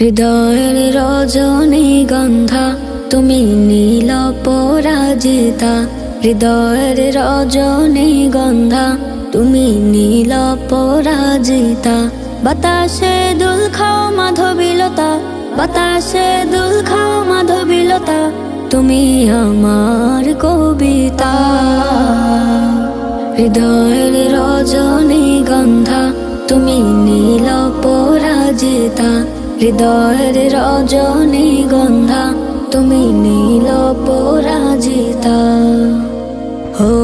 হৃদয়ের রজনী গন্ধা, তুমি নীল পরাজিতা। হৃদয়ের রজনী গন্ধা, তুমি নীল পরাজিতা। বাতাসে দুল খাও মাধবীলতা, বাতাসে দুল খাও মাধবীলতা, তুমি আমার কবিতা। হৃদয়ের রজনী গন্ধা, তুমি নীল পরাজিতা। হৃদয়ের রজনী গন্ধা তুমি নীল পরাজিতা। ও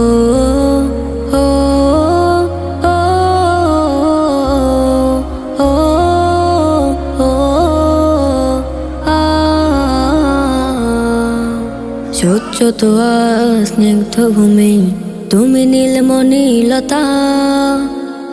তোয়া স্নিগ্ধ ভূমি তুমি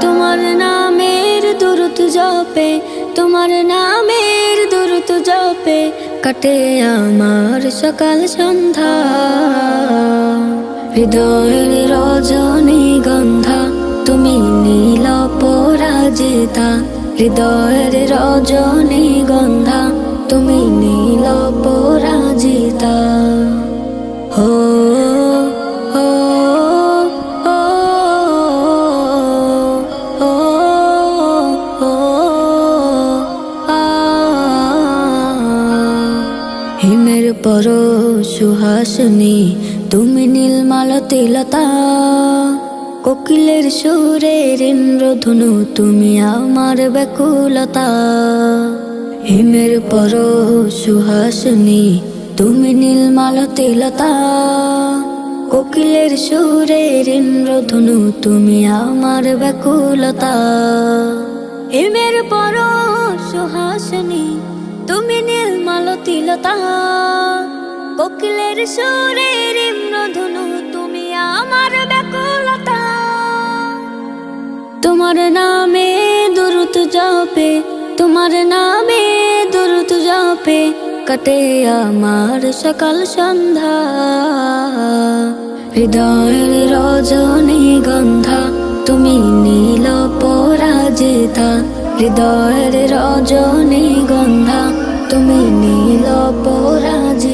তোমার নামের দুরুত জপে, তোমার নামের দুরুত জপে, কাটে আমার সকাল সন্ধ্যা। হৃদয়ের রজনী গন্ধা, তুমি নীল পরাজিতা হৃদয়ের রজনী গন্ধা পর সুহাসনী, তুমি নীলমালতি লতা। কোকিলের সুরের ইন্দ্রধনু, তুমি আমার ব্যাকুলতা। হিমের পর সুহাসনী, তুমি নীলমালতি লতা। কোকিলের সুরের ইন্দ্রধনু, তুমি আমার ব্যাকুলতা। হিমের পর সুহাসনী, তুমি নীলমালতি লতা। কোকিলের সুরের ইম্রধনু তুমি আমার ব্যাকুলতা। তোমার নামে দুরুত জপে, তোমার নামে দুরুত জপে, কাটে আমার সকাল সন্ধ্যা। হৃদয়ের রজনী গন্ধা, তুমি নীল পরাজিতা। হৃদয়ের রজনী গন্ধা, তুমি নীল পরাজিতা।